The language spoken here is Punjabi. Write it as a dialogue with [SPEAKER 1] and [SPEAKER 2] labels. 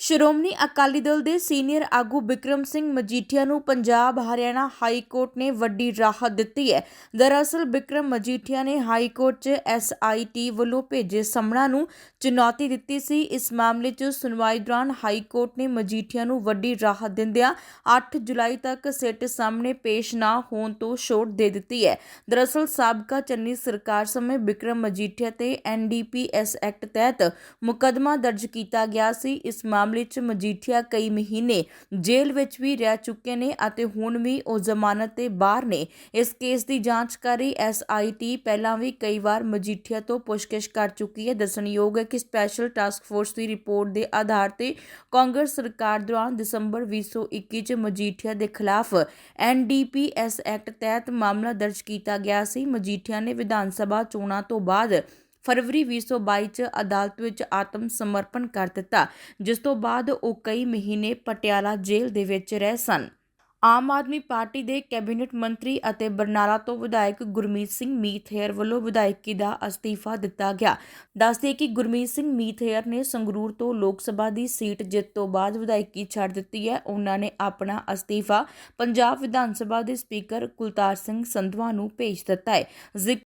[SPEAKER 1] ਸ਼੍ਰੋਮਣੀ ਅਕਾਲੀ ਦਲ ਦੇ ਸੀਨੀਅਰ ਆਗੂ ਬਿਕਰਮ ਸਿੰਘ ਮਜੀਠੀਆ ਨੂੰ ਪੰਜਾਬ ਹਰਿਆਣਾ ਹਾਈ ਕੋਰਟ ਨੇ ਵੱਡੀ ਰਾਹਤ ਦਿੱਤੀ ਹੈ। ਦਰਅਸਲ, ਬਿਕਰਮ ਮਜੀਠੀਆ ਨੇ ਹਾਈ ਕੋਰਟ 'ਚ ਐਸਆਈਟੀ ਵੱਲੋਂ ਭੇਜੇ ਸਮਣਾ ਨੂੰ ਚੁਣੌਤੀ ਦਿੱਤੀ ਸੀ। ਇਸ ਮਾਮਲੇ 'ਚ ਸੁਣਵਾਈ ਦੌਰਾਨ ਹਾਈ ਕੋਰਟ ਨੇ ਮਜੀਠੀਆ ਨੂੰ ਵੱਡੀ ਰਾਹਤ ਦਿੰਦਿਆਂ 8 ਜੁਲਾਈ ਤੱਕ ਸਿੱਟ ਸਾਹਮਣੇ ਪੇਸ਼ ਨਾ ਹੋਣ ਤੋਂ ਛੋਟ ਦੇ ਦਿੱਤੀ ਹੈ। ਦਰਅਸਲ, ਸਾਬਕਾ ਚੰਨੀ ਸਰਕਾਰ ਸਮੇਂ ਬਿਕਰਮ ਮਜੀਠੀਆ ਤੇ ਐਨਡੀਪੀਐਸ ਐਕਟ ਤਹਿਤ ਮੁਕੱਦਮਾ ਦਰਜ ਕੀਤਾ ਗਿਆ ਸੀ। ਇਸ ਮਾਮਲੇ 'ਚ ਮਜੀਠੀਆ ਕਈ ਮਹੀਨੇ ਜੇਲ੍ਹ ਵਿੱਚ ਵੀ ਰਹਿ ਚੁੱਕੇ ਨੇ ਅਤੇ ਹੁਣ ਵੀ ਉਹ ਜ਼ਮਾਨਤ ਤੇ ਬਾਹਰ ਨੇ। ਇਸ ਕੇਸ ਦੀ ਜਾਂਚ ਕਰ ਰਹੀ ਐਸਆਈਟੀ ਪਹਿਲਾਂ ਵੀ ਕਈ ਵਾਰ ਮਜੀਠੀਆ ਤੋਂ ਪੁੱਛਗਿੱਛ ਕਰ ਚੁੱਕੀ ਹੈ। ਦੱਸਣਯੋਗ ਹੈ ਕਿ ਸਪੈਸ਼ਲ ਟਾਸਕ ਫੋਰਸ ਦੀ ਰਿਪੋਰਟ ਦੇ ਆਧਾਰ ਤੇ ਕਾਂਗਰਸ ਸਰਕਾਰ ਦੌਰਾਨ ਦਸੰਬਰ 2021 ਚ ਮਜੀਠੀਆ ਦੇ ਖਿਲਾਫ ਐਨਡੀਪੀਐਸ ਐਕਟ ਤਹਿਤ ਮਾਮਲਾ ਦਰਜ ਕੀਤਾ ਗਿਆ ਸੀ। ਮਜੀਠੀਆ ਨੇ ਵਿਧਾਨ ਸਭਾ ਚੋਣਾਂ ਤੋਂ ਬਾਅਦ ਫਰਵਰੀ 2022 ਚ ਅਦਾਲਤ ਵਿੱਚ ਆਤਮ ਸਮਰਪਣ ਕਰ ਦਿੱਤਾ, ਜਿਸ ਤੋਂ ਬਾਅਦ ਉਹ ਕਈ ਮਹੀਨੇ ਪਟਿਆਲਾ ਜੇਲ੍ਹ ਦੇ ਵਿੱਚ ਰਹੇ ਸਨ। ਆਮ ਆਦਮੀ ਪਾਰਟੀ ਦੇ ਕੈਬਨਿਟ ਮੰਤਰੀ ਅਤੇ ਬਰਨਾਲਾ ਤੋਂ ਵਿਧਾਇਕ ਗੁਰਮੀਤ ਸਿੰਘ ਮੀਥੇਰ ਵੱਲੋਂ ਵਿਧਾਇਕੀ ਦਾ ਅਸਤੀਫਾ ਦਿੱਤਾ ਗਿਆ। ਦੱਸਦੇ ਕਿ ਗੁਰਮੀਤ ਸਿੰਘ ਮੀਥੇਰ ਨੇ ਸੰਗਰੂਰ ਤੋਂ ਲੋਕ ਸਭਾ ਦੀ ਸੀਟ ਜਿੱਤ ਤੋਂ ਬਾਅਦ ਵਿਧਾਇਕੀ ਛੱਡ ਦਿੱਤੀ ਹੈ। ਉਹਨਾਂ ਨੇ ਆਪਣਾ ਅਸਤੀਫਾ ਪੰਜਾਬ ਵਿਧਾਨ ਸਭਾ ਦੇ ਸਪੀਕਰ ਕੁਲਤਾਰ ਸਿੰਘ ਸੰਧਵਾ ਨੂੰ ਭੇਜ ਦਿੱਤਾ ਹੈ। ਜ਼ਿਕਰ